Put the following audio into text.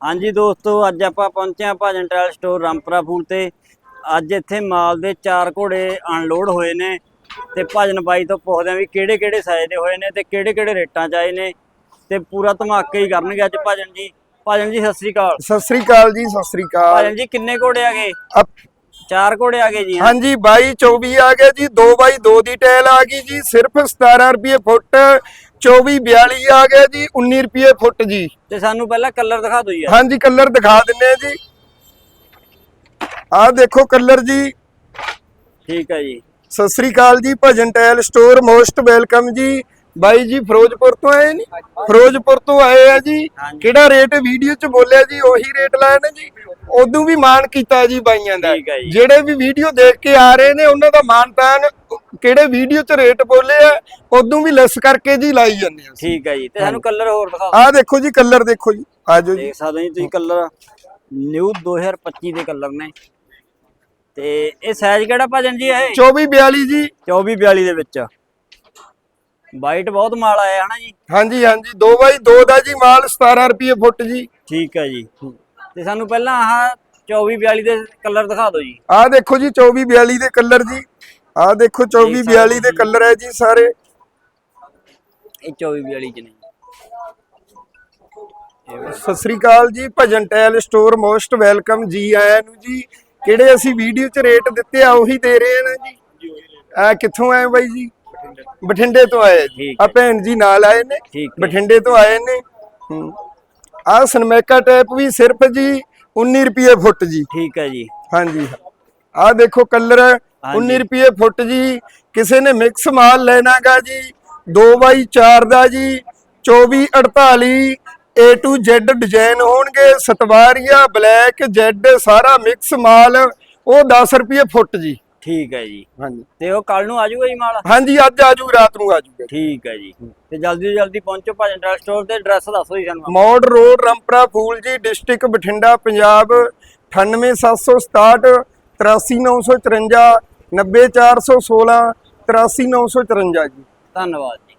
ਹਾਂਜੀ ਦੋਸਤੋ ਅੱਜ ਆਪਾਂ ਪਹੁੰਚੇ ਹਾਂ ਭਾਜਨ ਟਾਇਲ ਸਟੋਰ ਰਾਮਪੁਰਾ ਫੂਲ ਤੇ। ਅੱਜ ਇੱਥੇ ਮਾਲ ਦੇ ਚਾਰ ਘੋੜੇ ਅਨਲੋਡ ਹੋਏ ਨੇ ਤੇ ਭਾਜਨ ਬਾਈ ਤੋਂ ਪੁੱਛਦੇ ਆ ਵੀ ਕਿਹੜੇ ਕਿਹੜੇ ਸਾਈਜ਼ ਦੇ ਹੋਏ ਨੇ ਤੇ ਕਿਹੜੇ ਕਿਹੜੇ ਰੇਟਾਂ 'ਚ ਆਏ ਨੇ ਤੇ ਪੂਰਾ ਧਮਾਕੇ ਹੀ ਕਰਨਗੇ ਅੱਜ ਭਾਜਨ ਜੀ। ਭਾਜਨ ਜੀ ਸਤਿ ਸ੍ਰੀ ਅਕਾਲ। ਸਤਿ ਸ੍ਰੀ ਅਕਾਲ ਜੀ ਸਤਿ ਸ੍ਰੀ ਅਕਾਲ। ਭਾਜਨ ਜੀ ਕਿੰਨੇ ਘੋੜੇ ਆ ਗਏ? ਚਾਰ ਘੋੜੇ ਆ ਗਏ ਜੀ? ਹਾਂਜੀ 22 24 ਆ ਗਿਆ ਜੀ 2 ਬਾਈ 2 ਦੀ ਟੈਲ ਆ ਗਈ ਜੀ ਸਿਰਫ 17 ਰੁਪਏ ਫੁੱਟ 24 42 ਆ ਗਿਆ ਜੀ 19 ਰੁਪਏ ਫੁੱਟ ਜੀ। ਤੇ ਸਾਨੂੰ ਪਹਿਲਾਂ ਕਲਰ ਦਿਖਾ ਦਿਓ ਯਾਰ ਹਾਂਜੀ ਕਲਰ ਦਿਖਾ ਦਿੰਨੇ ਆ ਜੀ। ਆਹ ਦੇਖੋ ਕਲਰ ਜੀ। ਠੀਕ ਹੈ ਜੀ। ਸਤਿ ਸ੍ਰੀ ਅਕਾਲ ਜੀ ਭਜਨ ਟੈਲ ਸਟੋਰ ਮੋਸਟ ਵੈਲਕਮ ਜੀ। ਬਾਈ ਜੀ ਫਿਰੋਜ਼ਪੁਰ ਤੋਂ ਆਏ ਨੇ ਫਿਰੋਜ਼ਪੁਰ ਤੋਂ ਆਏ ਆ ਜੀ। ਕਿਹੜਾ ਰੇਟ ਵੀਡੀਓ ਚ ਬੋਲਿਆ ਜੀ ਉਹੀ ਰੇਟ ਲਾਇਆ ਨੇ ਜੀ। ਉਦੋਂ ਵੀ ਮਾਨ ਕੀਤਾ ਜੀ ਬਾਈਆਂ ਦਾ। ਜਿਹੜੇ ਵੀ ਵੀਡੀਓ ਦੇਖ ਕੇ ਆ ਰਹੇ ਨੇ ਉਹਨਾਂ ਦਾ ਮਾਨ ਤਾਨ ਕਿਹੜੇ ਵੀਡੀਓ ਚ ਰੇਟ ਬੋਲੇ ਆ ਉਦੋਂ ਵੀ ਲੈਸ ਕਰਕੇ ਜੀ ਲਾਈ ਜਾਂਦੇ ਆ ਠੀਕ ਹੈ ਜੀ ਤੇ ਸਾਨੂੰ ਕਲਰ ਹੋਰ ਦਿਖਾ ਆਹ ਦੇਖੋ ਜੀ ਕਲਰ ਦੇਖੋ ਜੀ ਆਜੋ ਜੀ। ਦੇਖ ਸਕਦੇ ਜੀ ਤੁਸੀਂ ਕਲਰ ਨਿਊ 2025 ਦੇ ਕਲਰ ਨੇ। ਤੇ ਇਹ ਸਾਈਜ਼ ਕਿਹੜਾ ਭਾਜਨ ਜੀ ਇਹ? 24 42 ਜੀ। 24 42 ਦੇ ਵਿੱਚ। ਵਾਈਟ ਬਹੁਤ ਮਾਲ ਆਇਆ ਹਨਾ ਜੀ? ਹਾਂਜੀ ਹਾਂਜੀ 2 ਬਾਈ 2 ਦਾ ਜੀ ਮਾਲ 17 ਰੁਪਏ ਫੁੱਟ ਜੀ। ਠੀਕ ਹੈ ਜੀ। ਤੇ ਸਾਨੂੰ ਪਹਿਲਾਂ ਆਹ 24 42 ਦੇ ਕਲਰ ਦਿਖਾ ਦਿਓ ਜੀ। ਆਹ ਦੇਖੋ ਜੀ 24 42 ਦੇ ਕਲਰ ਜੀ। ਆਹ ਦੇਖੋ 24 42 ਦੇ ਕਲਰ ਹੈ ਜੀ ਸਾਰੇ। ਇਹ 24 42 ਚ ਨੇ। ਸਤਿ ਸ੍ਰੀ ਅਕਾਲ ਜੀ ਭਜਨ ਟੈਲ ਸਟੋਰ ਮੋਸਟ ਵੈਲਕਮ ਜੀ ਆਇਆਂ ਨੂੰ ਜੀ। ਕਿਹੜੇ ਅਸੀਂ ਵੀਡੀਓ 'ਚ ਰੇਟ ਦਿੱਤੇ ਆ ਉਹੀ ਦੇ ਰਹੇ ਆ ਨਾ ਜੀ। ਆ ਕਿੱਥੋਂ ਆਏ ਬਾਈ ਜੀ? ਬਠਿੰਡੇ ਤੋਂ ਆਏ ਆ ਜੀ। ਆ ਭੈਣ ਜੀ ਨਾਲ ਆਏ ਨੇ। ਬਠਿੰਡੇ ਤੋਂ ਆਏ ਨੇ। ਆ ਸਨਮੈਕਾ ਟੈਪ ਵੀ ਸਿਰਫ ਜੀ 19 ਰੁਪਏ ਫੁੱਟ ਜੀ। ਠੀਕ ਹੈ ਜੀ। ਹਾਂਜੀ। ਆ ਦੇਖੋ ਕਲਰ 19 ਰੁਪਏ ਫੁੱਟ ਜੀ। ਕਿਸੇ ਨੇ ਮਿਕਸ ਮਾਲ ਲੈਣਾਗਾ ਜੀ। 2x4 ਦਾ ਜੀ। 24 48 A to Z ਡਿਜ਼ਾਈਨ ਹੋਣਗੇ। ਸਤਵਾਰੀਆ ਬਲੈਕ Z ਸਾਰਾ ਮਿਕਸ ਮਾਲ। ਉਹ 10 ਰੁਪਏ ਫੁੱਟ ਜੀ। ਠੀਕ ਹੈ ਜੀ। ਹਾਂਜੀ। ਤੇ ਉਹ ਕੱਲ ਨੂੰ ਆ ਜਾਊਗਾ ਜੀ ਮਾਲ? ਹਾਂਜੀ ਅੱਜ ਆਜੂ ਰਾਤ ਨੂੰ ਆਜੂਗਾ ਠੀਕ ਹੈ ਜੀ। ਤੇ ਜਲਦੀ ਜਲਦੀ ਪਹੁੰਚੋ ਭਾਜਨ ਟਾਇਲ ਸਟੋਰ ਤੇ ਐਡਰੈਸ ਦੱਸੋ ਜੀ ਸਾਨੂੰ। ਮੌੜ ਰੋਡ ਰੰਪਰਾ ਫੂਲ ਜੀ ਡਿਸਟ੍ਰਿਕਟ ਬਠਿੰਡਾ ਪੰਜਾਬ 98767 83954 90416 83954 ਜੀ। ਧੰਨਵਾਦ ਜੀ।